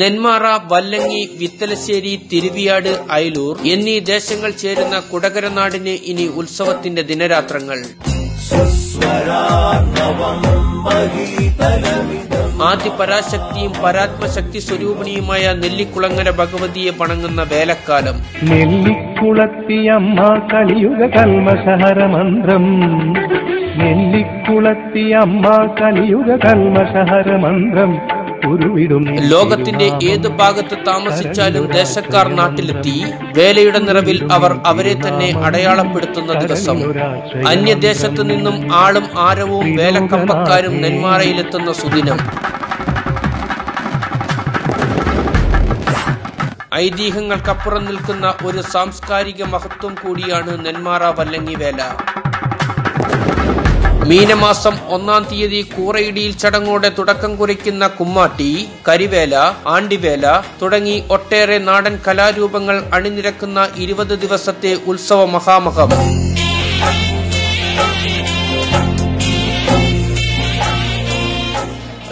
നെന്മാറ വല്ലങ്ങി വിത്തലശ്ശേരി തിരുവിയാട് അയലൂർ എന്നീ ദേശങ്ങൾ ചേരുന്ന കുടകര നാടിന് ഇനി ഉത്സവത്തിന്റെ ദിനരാത്രങ്ങൾ. ആദ്യ പരാശക്തിയും പരാത്മശക്തി സ്വരൂപിണിയുമായ നെല്ലിക്കുളങ്ങര ഭഗവതിയെ പണങ്ങുന്ന വേലക്കാലം. നെല്ലിക്കുളത്തി നെല്ലിക്കുളത്തിയമ്മ കലിയുഗ കൽമസഹര മന്ത്രം നെല്ലിക്കുളത്തിയമ്മ കലിയുഗ കൽമസഹര മന്ത്രം ലോകത്തിന്റെ ഏത് ഭാഗത്ത് താമസിച്ചാലും ദേശക്കാർ നാട്ടിലെത്തി വേലയുടെ നിറവിൽ അവർ അവരെ തന്നെ അടയാളപ്പെടുത്തുന്ന ദിവസം. അന്യദേശത്തു നിന്നും ആളും ആരവും വേലക്കമ്പക്കാരും നെന്മാറയിലെത്തുന്ന സുദിനം. ഐതിഹ്യങ്ങൾക്കപ്പുറം നിൽക്കുന്ന ഒരു സാംസ്കാരിക മഹത്വം കൂടിയാണ് നെന്മാറ വല്ലങ്ങി വേല മീനമാസം ഒന്നാം തീയതി കൂറയിടിയിൽ ചടങ്ങോടെ തുടക്കം കുറിക്കുന്ന കുമ്മാട്ടി കരിവേല ആണ്ടിവേല തുടങ്ങി ഒട്ടേറെ നാടൻ കലാരൂപങ്ങൾ അണിനിരക്കുന്ന ഇരുപത് ദിവസത്തെ ഉത്സവ മഹാമഹം.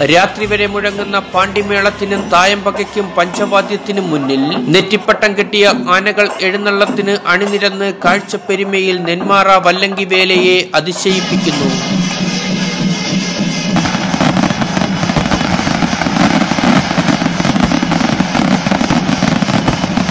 രാത്രി വരെ മുഴങ്ങുന്ന പാണ്ടിമേളത്തിനും തായമ്പകയ്ക്കും പഞ്ചവാദ്യത്തിനും മുന്നിൽ നെറ്റിപ്പട്ടം കെട്ടിയ ആനകൾ എഴുന്നള്ളത്തിന് അണിനിരന്ന് കാഴ്ചപ്പെരുമയിൽ നെന്മാറ വല്ലങ്കി വേലയെ അതിശയിപ്പിക്കുന്നു.